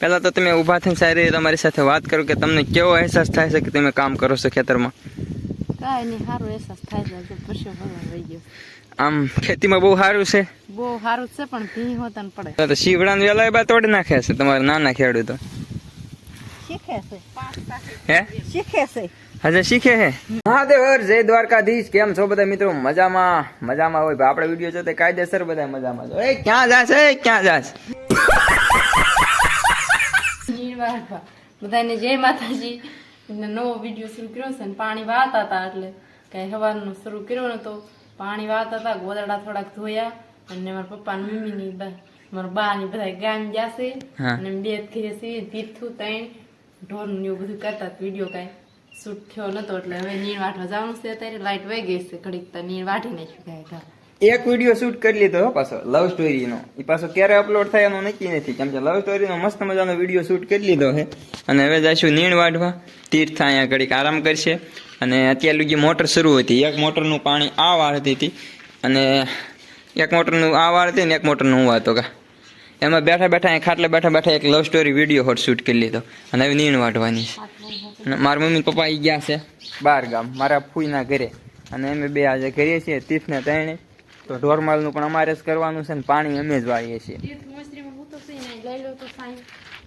પહેલાં તો તમે ઊભા થઈને સારી તમારી સાથે વાત કરો કે તમને કેવો અહેસાસ થાય છે કે તમે કામ કરો છો ખેતરમાં? કાંઈ નહીં સારો અહેસાસ થાય છે. ગયો. આમ ખેતીમાં બહુ સારું છે? બહુ સારું છે પણ ભી હોતા પડે. તો શીવડાને વેલા બા તોડી નાખે છે તમારે નાના ખેડૂતો. શીખે છે. હે? શીખે છે. હજે શીખે હે? મહાદેવ હર જય દ્વારકાધીશ. કેમ છો બધા મિત્રો? મજામાં? મજામાં હોય. આપણે વીડિયો જોતે કાયદેસર બધા મજામાં જો એ ક્યાં જાશે? એ ક્યાં જાશે? બધાને જય માતાજી. નવો વીડિયો શરૂ કર્યો છે ને પાણી વાતા હતા એટલે કઈ હવાનો શરૂ કર્યો ને તો પાણી વાતા હતા ગોદડા થોડાક ધોયા અને મારા પપ્પા ને મમ્મી ની મારા બા ની બધા ગામ ગયા છે. અને બે ઘરે છે તીર્થું ત્રણ ઢોર ને એવું બધું કરતા વીડિયો કઈ શૂટ થયો નતો એટલે હવે નીણ વાટવા જવાનું છે અત્યારે. લાઈટ વહી ગઈ છે ઘડીક તો નીણ વાટી નાખ્યું ઘા. એક વીડિયો શૂટ કરી લીધો હો પાછો લવ સ્ટોરીનો એ પાછો ક્યારે અપલોડ થાય એનું નક્કી નથી. કેમ કે લવ સ્ટોરીનો મસ્ત મજાનો વીડિયો શૂટ કરી લીધો છે. અને હવે જઈશું નીણ વાઢવા. તીર્થ અહીંયા ઘડીક આરામ કરશે. અને અત્યાર લગી મોટર શરૂ હતી. એક મોટરનું પાણી આ વાળતી હતી અને એક મોટરનું આ વાળતી ને એક મોટરનું હું વાતો કા એમાં બેઠા બેઠા અહીં ખાટલે બેઠા બેઠા એક love story video hot shoot કરી લીધો. અને હવે નીણ વાઢવાની છે. અને મારા મમ્મી પપ્પા એ ગયા છે બાર ગામ, મારા ફૂઈના ઘરે. અને અમે બે આજે કરીએ છીએ, તીર્થને ત્રણે તો ઢોરમાલનું પણ અમારે જ કરવાનું છે ને પાણી અમે જ વાળીએ છીએ.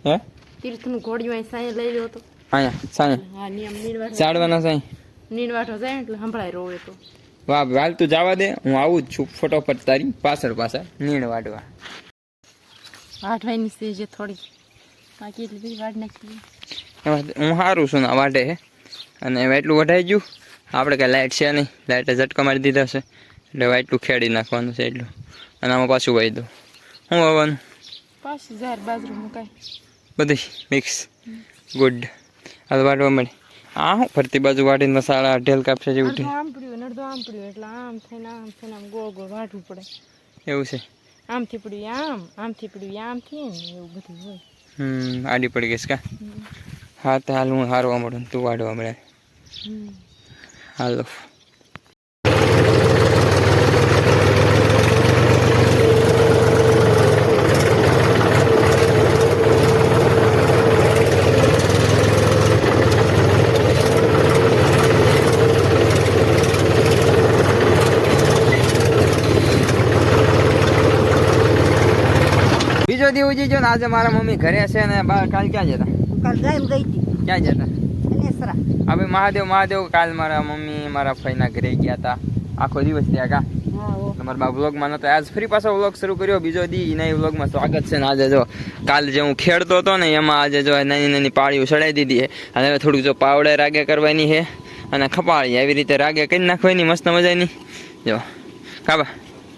હું તીર્થનું ઘોડિયું અહીં સાંઈ લઈ લો તો. અહીંયા સાંજે હા નિયમ નીણવાઠો ચાડવાના સાંઈ. નીણવાઠો જાય એટલે સંભળાય રોવે તો. વાહ વાલ તું જવા દે હું આવું જ છું ફટોફટ તારી પાછળ પાછળ નીણ વાટવા વાટવાની છે જે થોડી. બાકી એટલી બધી વાટ નાખી એમાં હું સારું છું ના વાટે અને એટલું વઢાઈ ગયું. આપણે કાંઈ લાઇટ છે નહીં. લાઇટે ઝટકા મારી દીધા છે. એટલે એટલું ખેડી નાખવાનું છે એટલું. અને આમાં પાછું વાઈ દઉં. શું આવવાનું પાછી ઝાર બાજરો મુકાય બધી મિક્સ. ગુડ. હાલ વાટવા મળી. આ હું ફરતી બાજુ વાટીને મસાલા ઢેલ કાપશે જેવું અડધો આમ પડ્યું અડધો આમ પડ્યું એટલે આમ થઈને આમ થઈને આમ ગો ગો વાટવું પડે. એવું છે? આમથી પડ્યું આમ આમથી પડ્યું આમથી ને એવું બધું હોય. હમ આડી પડી ગઈશ કા? હા તો હાલ હું હારવા મળું તું વાડવા મળે. હાલો. દી ગયો ને આજે મારા મમ્મી ઘરે છે ને બા કાલ ક્યાં જતા? કાલ ગાયમ ગઈ હતી. ક્યાં જતા? હવે મહાદેવ મહાદેવ કાલ મારા મમ્મી મારા ફઈના ઘરે ગયા હતા આખો દિવસ ત્યાં કા? તમારા બા વ્લોગમાં નતો. આજ ફરી પાછો વ્લોગ શરૂ કર્યો. બીજો દી એના વ્લોગમાં સ્વાગત છે ને આજે જો કાલ જે હું ખેડતો હતો ને એમાં આજે જો નાની નાની પાળીઓ ચડાવી દીધી અને હવે થોડુંક જો પાવડે રાગે કરવાની છે અને ખપાળી એવી રીતે રાગે કરી નાખવાની મસ્ત મજાની. જો કાબા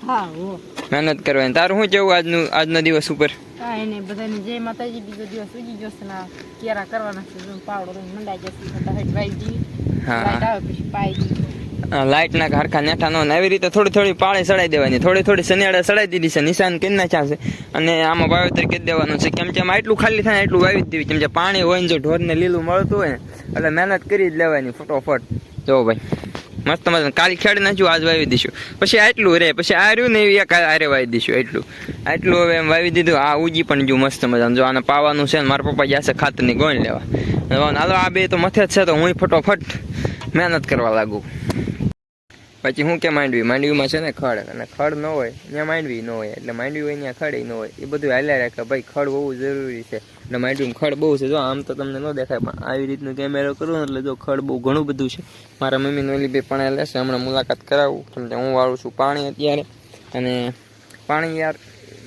હા ઓ મહેનત કરવાની. તારું શું કેવું આજનું આજનો દિવસ ઉપર? કાંઈ નહીં બધાને જય માતાજી. બીજો દિવસ ઉગી ગયો છે ને કેરા કરવાના છે. જો પાવડો લઈને મંડાઈ જશે. ફટાફટ વાઈ દી. હા. લાઈટ આવે પછી પાઈ દી. લાઇટના ઘરખા નેઠા નો એવી રીતે થોડી થોડી પાળે સડાઈ દેવાની. થોડી થોડી શનિયાળે સડાઈ દીધી છે. નિશાન કરી નાખ્યા છે અને આમાં વાવેતર કરી દેવાનું છે. કેમ કે આમાં એટલું ખાલી થાય ને એટલું વાવી જ દેવી. કેમ કે પાણી હોય ને જો ઢોરને લીલું મળતું હોય ને એટલે મહેનત કરી જ લેવાની ફટોફટ. જો ભાઈ. મસ્ત મસ્ત કાલ ખેડ નાખ્યું, આજ વાવી દઈશું પછી આટલું રે, પછી આ રહ્યું ને એક આરે વાવી દઈશું એટલું આટલું હવે એમ વાવી દીધું, આ ઉજી પણ જો મસ્ત મજા જો આને પાવાનું છે ને, મારા પપ્પા જશે ખાતરની ગોળ લેવા. હાલો, આ બે તો મથે જ છે, તો હું ફટોફટ મહેનત કરવા લાગુ. પછી હું કે માંડવી? માંડવીમાં છે ને ખડ, અને ખડ ન હોય, ત્યાં માંડવી ન હોય, એટલે માંડવી હોય, ત્યાં ખડ ન હોય, એ બધું હાલ્યા રાખે. ભાઈ, ખડ હોવું જરૂરી છે. અને માંડવીમાં ખડ બહુ છે. જો, આમ તો તમને ન દેખાય, પણ આવી રીતનું કેમેરો કરું એટલે જો ખડ બહુ ઘણું બધું છે. મારા મમ્મી નોલી બે પણ લેશે, હમણાં મુલાકાત કરાવું. કે હું વાળું છું પાણી અત્યારે. અને પાણી યાર,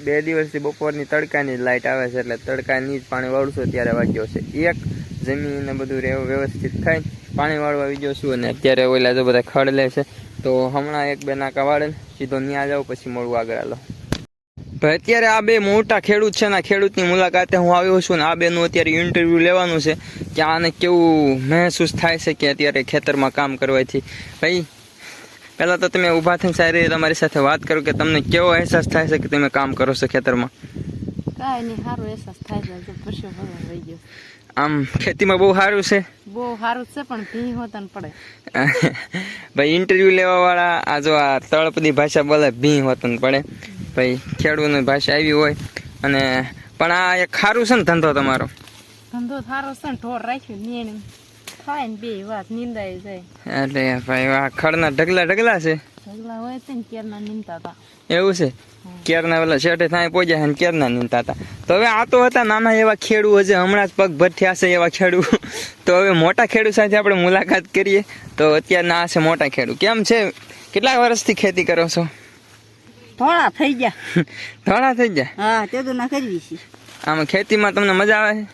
બે દિવસથી બપોરની તડકાની જ લાઇટ આવે છે, એટલે તડકાની જ પાણી વાળું છું ત્યારે વાગ્યો છે. એક જમીન બધું વ્યવસ્થિત થાય, પાણી વાળવા વીડિયો છું, અને અત્યારે ઓલા જો બધા ખડ લે છે તો હમણાં એક બે નાકા વાળે સીધો ત્યાં જાઉં, પછી મળવું આગળ હાલો. ભાઈ, અત્યારે આ બે મોટા ખેડૂત છે આ ખેડૂતની મુલાકાતે હું આવ્યો છું ને, આ બેનું અત્યારે ઇન્ટરવ્યૂ લેવાનું છે કે આને કેવું મહેસૂસ થાય છે કે અત્યારે ખેતરમાં કામ કરવાથી. ભાઈ, પહેલાં તો તમે ઊભા થઈને સારી રીતે તમારી સાથે વાત કરો કે તમને કેવો અહેસાસ થાય છે કે તમે કામ કરો છો ખેતરમાં? કાંઈ નહીં, સારો અહેસાસ થાય છે, હજુ પરસો ભરવા ગયો. આમ ખેતીમાં બહુ સારું છે. બહુ સારું છે પણ ભી હોતન પડે. ભાઈ ઇન્ટરવ્યૂ લેવા વાળા આ જો આ તળપદી ભાષા બોલે ભી હોતન પડે. ભાઈ ખેડૂતની ભાષા આવી હોય અને પણ આ એક સારું છે ને ધંધો તમારો? ધંધો સારો છે ને ઢોર રાખ્યું ને એને ખાય ને બે વાત નિંદાઈ જાય. એટલે ભાઈ આ ખડના ઢગલા ઢગલા છે. ઢગલા હોય તે કેરના નિંદતા હતા એવું છે કેરના પેલા શેઠે થાય પહોંચ્યા છે કેરના નીંદતા હતા તો હવે આ તો હતા નાના એવા ખેડૂ હશે હમણાં જ પગ ભર છે એવા ખેડૂ તો હવે મોટા ખેડૂ સાથે આપણે મુલાકાત કરીએ તો અત્યારના આ છે મોટા ખેડૂ કેમ છે કેટલા વર્ષથી ખેતી કરો છો થોડા થઈ ગયા થોડા થઈ ગયા હા તે તો ના કરવી છે આમાં ખેતીમાં તમને મજા આવે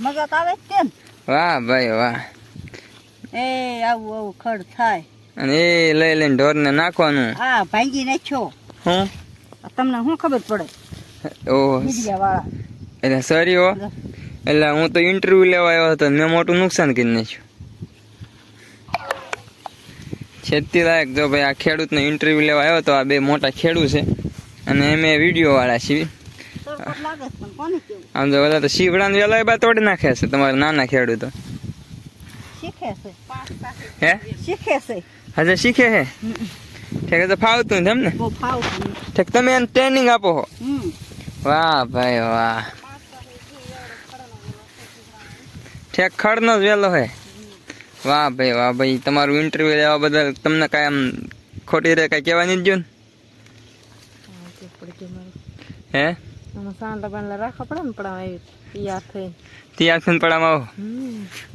મજા આવે કેમ વાહ ભાઈ વાહ એ આવું આવું ખડ થાય અને એ લઈ લઈને ઢોરને નાખવાનું. હા ભાંગી નાખ્યો. હું? તમને શું ખબર પડે? ઓહ. એટલે સરી હો. એટલે? હું તો ઇન્ટરવ્યુ લેવા આવ્યો હતો મેં મોટું નુકસાન કરી નાખ્યું. ખેતી લાયક જો ભાઈ આ ખેડૂતને ઇન્ટરવ્યુ લેવા આવ્યો તો આ બે મોટા ખેડૂત છે. અને અમે વીડિયો વાળા છીએ આમ તો બધા તો શીવડાને વેલા બા તોડી નાખે છે તમારા નાના ખેડૂતો. શીખે છે. હે? શીખે છે. હજે શીખે હે? ઠેક તો ફાવતું ને બહુ ઠેક તમે એને ટ્રેનિંગ આપો હો. વાહ ભાઈ વાહ. ઠેક ખડનો જ વેલો હે. વાહ ભાઈ વાહ ભાઈ તમારું ઇન્ટરવ્યુ લેવા બદલ તમને કાંઈ આમ ખોટી રે કાંઈ કહેવાની જ જો ને હે તૈયાર થઈ ત્યાં પડામાં આવો?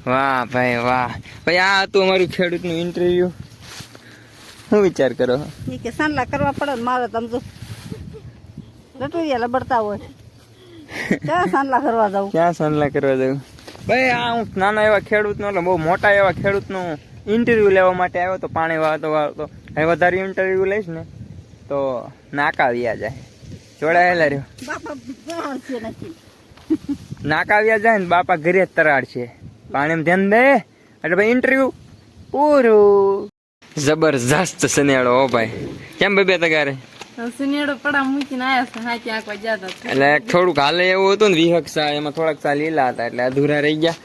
વાહ ભાઈ વાહ. ભાઈ આ હતું અમારું ખેડૂતનું ઇન્ટરવ્યુ શું વિચાર કરો? એ કે સાંડલા કરવા પડે ને મારે તમે તો રટુરિયા લબડતા હોય. ક્યાં સાંડલા કરવા જાવ ક્યાં સાંલા કરવા જવું ભાઈ આ હું નાના એવા ખેડૂતનો એટલે બહુ મોટા એવા ખેડૂતનું ઇન્ટરવ્યુ લેવા માટે આવ્યો તો પાણી વાળતો વાળતો. હવે વધારે ઇન્ટરવ્યુ લઈશ ને તો નાકાવ્યા જાય. જોડાયેલા રહ્યો. નાકાવ્યા જાય ને બાપા ઘરે જ તરાડ છે પાણી ધ્યાન દે. એટલે ભાઈ ઇન્ટરવ્યુ પૂરું. જબરજસ્ત સનેડો હો ભાઈ. કેમ બે તગારે? સનેડો પડા મૂકીને આયા છે હાથી આંકવા જાતા એટલે થોડુંક હાલે એવું હતું ને વિહક સા એમાં થોડાક સા લીલા હતા એટલે અધૂરા રહી ગયા.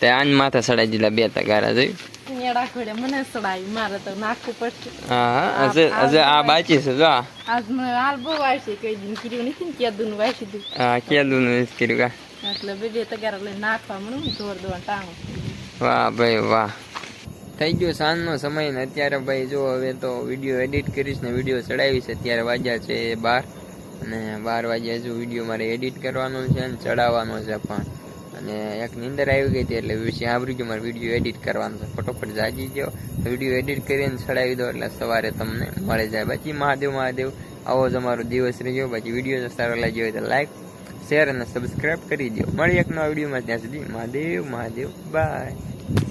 તે આન માથે સડાઈ દીધા બે તગારા જોયું? સુનેડા ખોડે મને સડાવી મારે તો નાખવું પડશે. હા હા હજે હજે આ બાચી છે જો. આજ મને હાલ બહુ વાવશે કોઈ દિન કર્યું નથી ને હા કેદું નું કર્યું કા. એટલે બે બે તગારા લઈને નાખવા મળું જોર દોવા ટાણું. વાહ ભાઈ વાહ. થઈ ગયો સાંજનો સમય ને અત્યારે ભાઈ જો હવે તો વીડિયો એડિટ કરીશ ને વીડિયો ચડાવીશ. અત્યારે વાગ્યા છે બાર અને બાર વાગ્યા હજુ વીડિયો મારે એડિટ કરવાનો છે અને ચડાવવાનો છે પણ. અને એક નીંદર આવી ગઈ હતી એટલે વિશે આવરી ગયું મારે વીડિયો એડિટ કરવાનો છે. ફટોફટ જાગી ગયો. વીડિયો એડિટ કરીને ચડાવી દો એટલે સવારે તમને મળી જાય. બાકી મહાદેવ મહાદેવ, આવો જ અમારો દિવસ રહ્યો. બાકી વીડિયો સારો લાગ્યો હોય તો લાઈક શેર અને સબસ્ક્રાઈબ કરી દો મળી એક નવા વિડીયોમાં ત્યાં સુધી મહાદેવ મહાદેવ બાય